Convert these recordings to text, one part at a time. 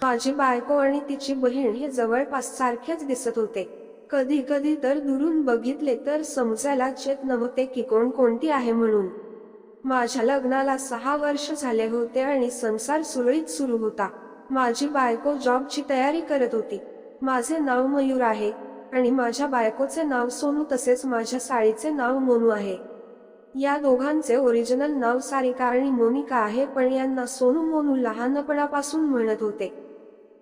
माझी बायको आणि तिची बहीण हे जवळपास सारखेच दिसत होते. कधी कधी तर दुरून बघितले तर समजायला येत नव्हते की कोण कोणती आहे म्हणून. माझ्या लग्नाला सहा वर्ष झाले होते आणि संसार सुरळीत सुरू होता. माझी बायको जॉबची तयारी करत होती. माझे नाव मयूर आहे आणि माझ्या बायकोचे नाव सोनू तसेच माझ्या साळीचे नाव मोनू आहे. या दोघांचे ओरिजिनल नाव सारिका आणि मोनिका आहे पण यांना सोनू मोनू लहानपणापासून म्हणत होते.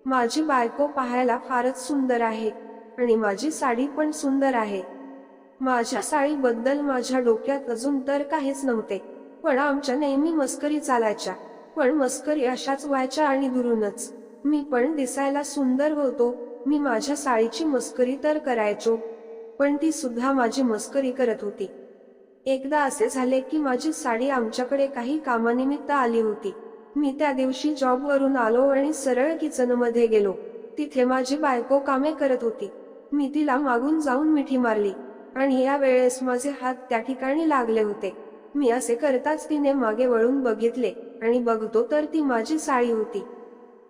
माझी बायको पाहायला फारच सुंदर आहे आणि माझी साडी पण सुंदर आहे. माझ्या साडीबद्दल माझ्या डोक्यात अजून तर काहीच नव्हते पण आमच्या नेहमी मस्करी चालायच्या पण मस्करी अशाच व्हायच्या आणि दुरूनच. मी पण दिसायला सुंदर होतो मी माझ्या साडीची मस्करी तर करायचो पण ती सुद्धा माझी मस्करी करत होती. एकदा असे झाले की माझी साडी आमच्याकडे काही कामानिमित्त आली होती. मी त्या दिवशी जॉबवरून आलो आणि सरळ किचनमध्ये गेलो. तिथे माझी बायको कामे करत होती. मी तिला मागून जाऊन मिठी मारली. आणि या वेळेस माझे हात त्या ठिकाणी लागले होते. मी असे करताच तिने मागे वळून बघितले आणि बघतो तर ती माझी साळी होती.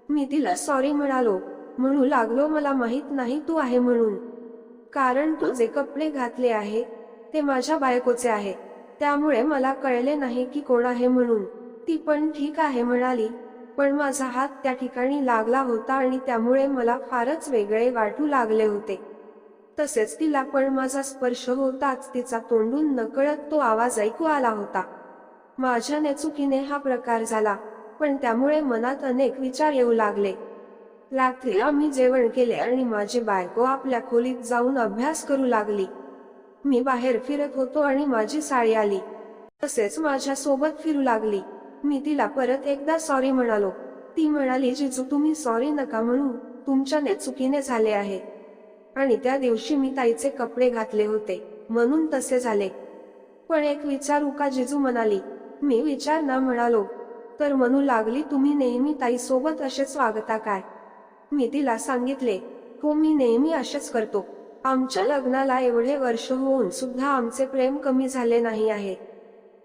मी तिला सॉरी म्हणालो. म्हणू लागलो मला माहीत नाही तू आहे म्हणून. कारण तू जे कपडे घातले आहे ते माझ्या बायकोचे आहे. त्यामुळे मला कळले नाही की कोण आहे म्हणून. ती पण ठीक आहे म्हणाली. पण माझा हात त्या ठिकाणी लागला होता आणि त्यामुळे मला फारच वेगळे वाटू लागले होते. तसेच तिला पण माझा स्पर्श होताच तिचा तोंडून नकळत तो आवाज ऐकू आला होता. माझ्याने चुकीने हा प्रकार झाला पण त्यामुळे मनात अनेक विचार येऊ लागले. रात्री आम्ही जेवण केले आणि माझी बायको आपल्या खोलीत जाऊन अभ्यास करू लागली. मी बाहेर फिरत होतो आणि माझी साडी आली. तसेच माझ्या सोबत फिरू लागली. मी तिला परत एकदा सॉरी म्हणालो. ती म्हणाली जिजू तुम्ही सॉरी नका म्हणू. तुमच्याने चुकीने झाले आहे. आणि त्या दिवशी मी ताईचे कपडे घातले होते म्हणून तसे झाले. पण एक विचारू का जिजू म्हणाली मी विचार ना म्हणालो. तर म्हणू लागली तुम्ही नेहमी ताई सोबत असेच वागता काय? मी तिला सांगितले हो मी नेहमी असेच करतो. आमच्या लग्नाला एवढे वर्ष होऊन सुद्धा आमचे प्रेम कमी झाले नाही आहे.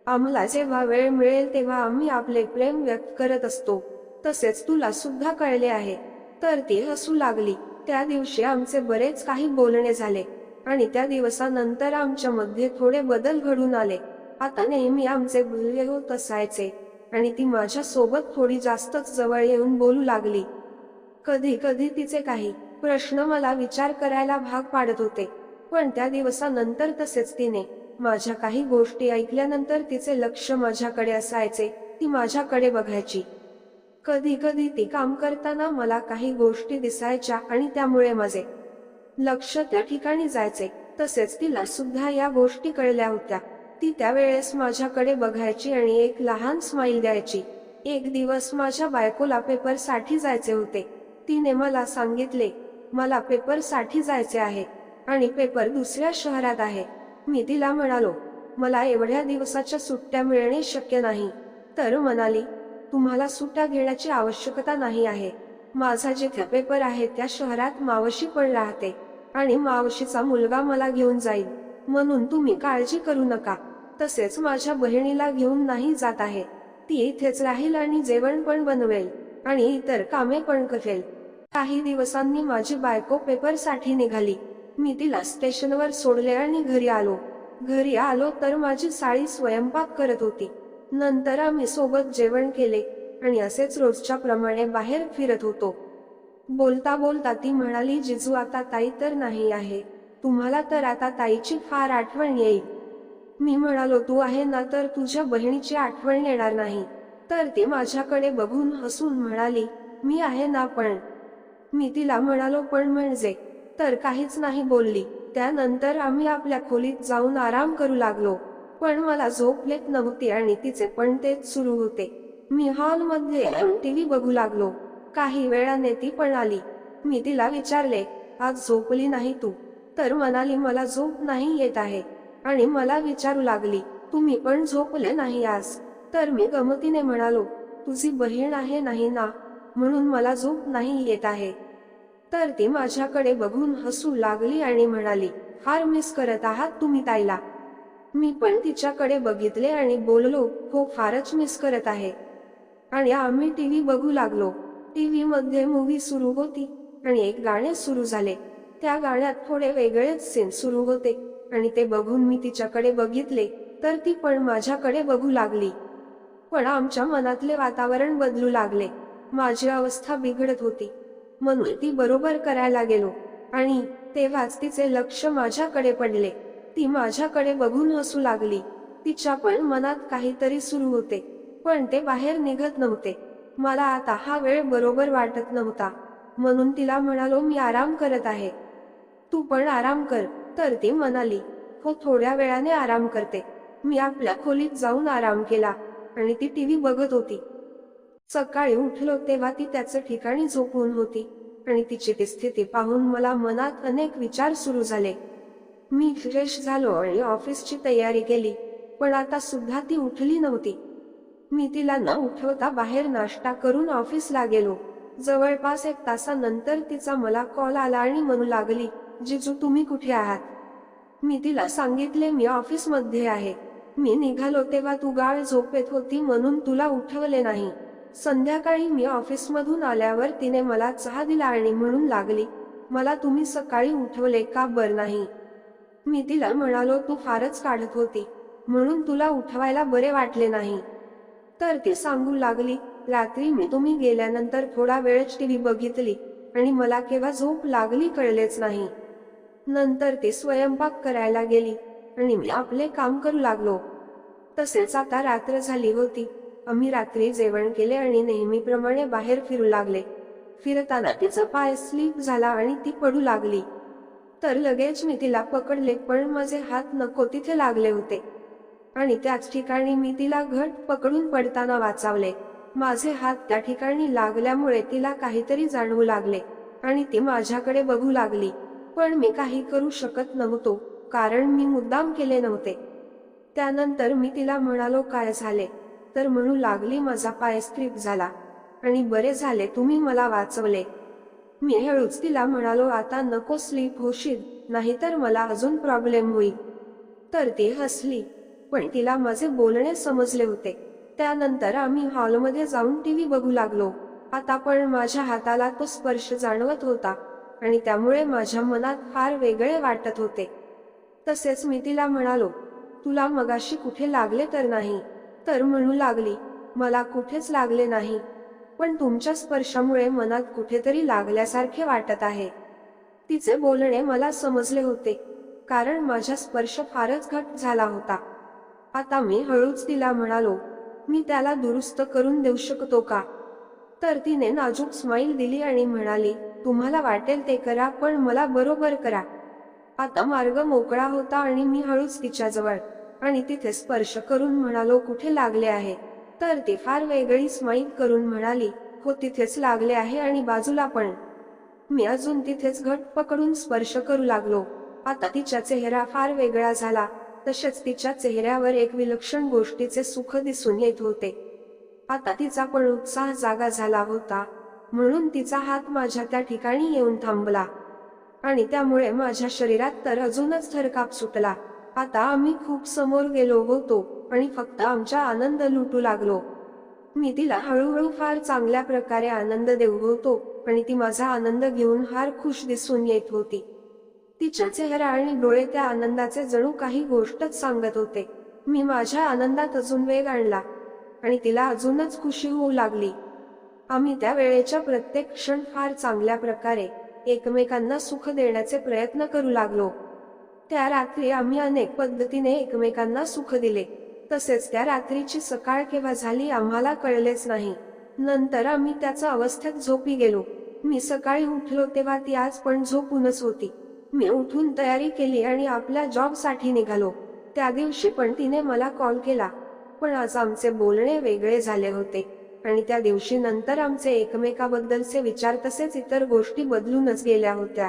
आम्हाला जेव्हा वेळ मिळेल तेव्हा आम्ही आपले प्रेम व्यक्त करत असतो. तसेच तुला सुद्धा कळले आहे. तर ती हसू लागली. त्या दिवशी आमचे बरेच काही बोलणे झाले. आणि त्या दिवसानंतर आमच्या मध्ये थोडे बदल घडून आले. आता नेहमी आमचे बोलणे होत असायचे. आणि ती माझ्या सोबत थोडी जास्तच जवळ येऊन बोलू लागली. कधी कधी तिचे काही प्रश्न मला विचार करायला भाग पाडत होते. पण त्या दिवसानंतर तसेच तिने माझ्या काही गोष्टी ऐकल्यानंतर तिचे लक्ष माझ्याकडे असायचे ती माझ्याकडे बघायची. कधी कधी ती काम करताना मला काही गोष्टी दिसायच्या आणि त्यामुळे माझे लक्ष त्या ठिकाणी जायचे तसेच तिला सुद्धा या गोष्टी कळल्या होत्या. ती त्यावेळेस माझ्याकडे बघायची आणि एक लहान स्माईल द्यायची. एक दिवस माझ्या बायकोला पेपरसाठी जायचे होते. तिने मला सांगितले मला पेपरसाठी जायचे आहे आणि पेपर दुसऱ्या शहरात आहे. मी तिला म्हणालो मला एवढ्या दिवसाच्या सुट्ट्या मिळणे शक्य नाही. तर म्हणाली तुम्हाला सुट्ट्या घेण्याची आवश्यकता नाही आहे. माझा जिथे पेपर आहे त्या शहरात मावशी पण राहते आणि मावशीचा मुलगा मला घेऊन जाईल. म्हणून तुम्ही काळजी करू नका. तसेच माझ्या बहिणीला घेऊन नाही जात आहे. ती इथेच राहील आणि जेवण पण बनवेल आणि इतर कामे पण करेल. काही दिवसांनी माझी बायको पेपरसाठी निघाली. मी तिला स्टेशनवर सोडले आणि घरी आलो. घरी आलो तर माझी साळी स्वयंपाक करत होती. नंतर आम्ही सोबत जेवण केले आणि असेच रोजच्या प्रमाणे बाहेर फिरत होतो. बोलता बोलता ती म्हणाली जिजू आता ताई तर नाही आहे. तुम्हाला तर आता ताईची फार आठवण येईल. मी म्हणालो तू आहे ना तर तुझ्या बहिणीची आठवण येणार नाही. तर ती माझ्याकडे बघून हसून म्हणाली मी आहे ना पण. मी तिला म्हणालो पण म्हणजे तर काहीच नाही बोलली. त्यानंतर आम्ही आपल्या खोलीत जाऊन आराम करू लागलो. पण मला झोप येत नव्हती आणि तिचे पण तेच सुरू होते. मी हॉलमध्ये टीव्ही बघू लागलो. काही वेळाने ती पण आली. मी तिला विचारले आज झोपली नाही तू? तर म्हणाली मला झोप नाही येत आहे. आणि मला विचारू लागली तुम्ही पण झोपले नाही आज? तर मी गमतीने म्हणालो तुझी बहीण आहे नाही ना? म्हणून मला झोप नाही येत आहे. तर ती माझ्याकडे बघून हसू लागली आणि म्हणाली फार मिस करत आहात तुम्ही ताईला. मी पण तिच्याकडे बघितले आणि बोललो हो फारच मिस करत आहे. आणि आम्ही टीव्ही बघू लागलो. टीव्ही मध्ये मूवी सुरू होती आणि एक गाणे सुरू झाले. त्या गाण्यात थोडे वेगळेच सीन सुरू होते आणि ते बघून मी तिच्याकडे बघितले तर ती पण माझ्याकडे बघू लागली. पण आमच्या मनातले वातावरण बदलू लागले. माझी अवस्था बिघडत होती. म्हणून ती बरोबर करायला गेलो आणि तेव्हाच तिचे लक्ष माझ्याकडे पडले. ती माझ्याकडे बघून हसू लागली. तिच्या पण मनात काहीतरी सुरू होते. पण ते बाहेर निघत नव्हते. मला आता हा वेळ बरोबर वाटत नव्हता. म्हणून तिला म्हणालो मी आराम करत आहे. तू पण आराम कर तर ती म्हणाली. हो थोड्या वेळाने आराम करते. मी आपल्या खोलीत जाऊन आराम केला. आणि ती टीव्ही बघत होती. सकाळी उठलो तेव्हा ती त्याच ठिकाणी झोपून होती. आणि तिची ती स्थिती पाहून मला मनात अनेक विचार सुरू झाले. मी फ्रेश झालो आणि ऑफिसची तयारी केली पण आता सुद्धा ती उठली नव्हती. मी तिला न उठवता बाहेर नाश्ता करून ऑफिसला गेलो. जवळपास एक तासानंतर तिचा मला कॉल आला आणि म्हणू लागली जिजू तुम्ही कुठे आहात? मी तिला सांगितले मी ऑफिसमध्ये आहे. मी निघालो तेव्हा तू गाळ झोपेत होती म्हणून तुला उठवले नाही. संध्याकाळी मी ऑफिसमधून आल्यावर तिने मला चहा दिला आणि म्हणून लागली मला तुम्ही सकाळी उठवले का बर नाही? मी तिला म्हणालो तू फारच काढत होती म्हणून तुला उठवायला बरे वाटले नाही. तर ती सांगू लागली रात्री मी तुम्ही गेल्यानंतर थोडा वेळच टीव्ही बघितली आणि मला केव्हा झोप लागली कळलेच नाही. नंतर ती स्वयंपाक करायला गेली आणि मी आपले काम करू लागलो. तसेच आता रात्र झाली होती. आम्ही रात्री जेवण केले आणि नेहमीप्रमाणे बाहेर फिरू लागले. फिरताना तिचा पाय स्लिप झाला आणि ती पडू लागली. तर लगेच मी तिला पकडले पण माझे हात नको तिथे लागले होते. आणि त्याच ठिकाणी मी तिला घट पकडून पडताना वाचावले. माझे हात त्या ठिकाणी लागल्यामुळे तिला काहीतरी जाणवू लागले आणि ती माझ्याकडे बघू लागली. पण मी काही करू शकत नव्हतो कारण मी मुद्दाम केले नव्हते. त्यानंतर मी तिला म्हणालो काय झाले? तर म्हणू लागली माझा पाय स्क्रिप झाला. आणि बरे झाले तुम्ही मला वाचवले. मी हळूच तिला म्हणालो आता नको स्लीप होशील नाहीतर मला अजून प्रॉब्लेम होईल. तर ती हसली. पण तिला माझे बोलणे समजले होते. त्यानंतर आम्ही हॉलमध्ये जाऊन टीव्ही बघू लागलो. आता पण माझ्या हाताला तो स्पर्श जाणवत होता. आणि त्यामुळे माझ्या मनात फार वेगळे वाटत होते. तसेच मी तिला म्हणालो तुला मगाशी कुठे लागले तर नाही. तर म्हणू लागली मला कुठेच लागले नाही पण तुमच्या स्पर्शामुळे मनात कुठेतरी लागल्यासारखे वाटत आहे. तिचे बोलणे मला समजले होते कारण माझा स्पर्श फारच घट झाला होता. आता मी हळूच तिला म्हणालो मी त्याला दुरुस्त करून देऊ शकतो का? तर तिने नाजूक स्माईल दिली आणि म्हणाली तुम्हाला वाटेल ते करा पण मला बरोबर करा. आता मार्ग मोकळा होता आणि मी हळूच तिच्याजवळ आणि तिथे स्पर्श करून म्हणालो कुठे लागले आहे? तर ती फार वेगळी स्माईल करून म्हणाली हो तिथेच लागले आहे आणि बाजूला पण. मी अजून तिथेच घट पकडून स्पर्श करू लागलो. आता तिचा चेहरा फार वेगळा झाला. तसेच तिच्या चेहऱ्यावर एक विलक्षण गोष्टीचे सुख दिसून येत होते. आता तिचा पण उत्साह जागा झाला होता. म्हणून तिचा हात माझ्या त्या ठिकाणी येऊन थांबला. आणि त्यामुळे माझ्या शरीरात तर अजूनच थरकाप सुटला. आता आम्ही खूप समोर गेलो होतो आणि फक्त आमचा आनंद लुटू लागलो. मी तिला हळूहळू फार चांगल्या प्रकारे आनंद देऊ होतो आणि ती माझा आनंद घेऊन फार खुश दिसून येत होती. तिचा चेहरा आणि डोळे त्या आनंदाचे जणू काही गोष्टच सांगत होते. मी माझ्या आनंदात अजून वेग आणला आणि तिला अजूनच खुशी होऊ लागली. आम्ही त्या वेळेच्या प्रत्येक क्षण फार चांगल्या प्रकारे एकमेकांना सुख देण्याचे प्रयत्न करू लागलो. त्या रात्री आम्ही अनेक पद्धतीने एकमेकांना सुख दिले. तसेच त्या रात्रीची सकाळ केव्हा झाली आम्हाला कळलेच नाही. नंतर आम्ही त्याचा अवस्थेत झोपी गेलो. मी सकाळी उठलो तेव्हा ती आज पण झोपूनच होती. मी उठून तयारी केली आणि आपल्या जॉबसाठी निघालो. त्या दिवशी पण तिने मला कॉल केला. पण आज आमचे बोलणे वेगळे झाले होते. आणि त्या दिवशी नंतर आमचे एकमेकाबद्दलचे विचार तसेच इतर गोष्टी बदलूनच गेल्या होत्या.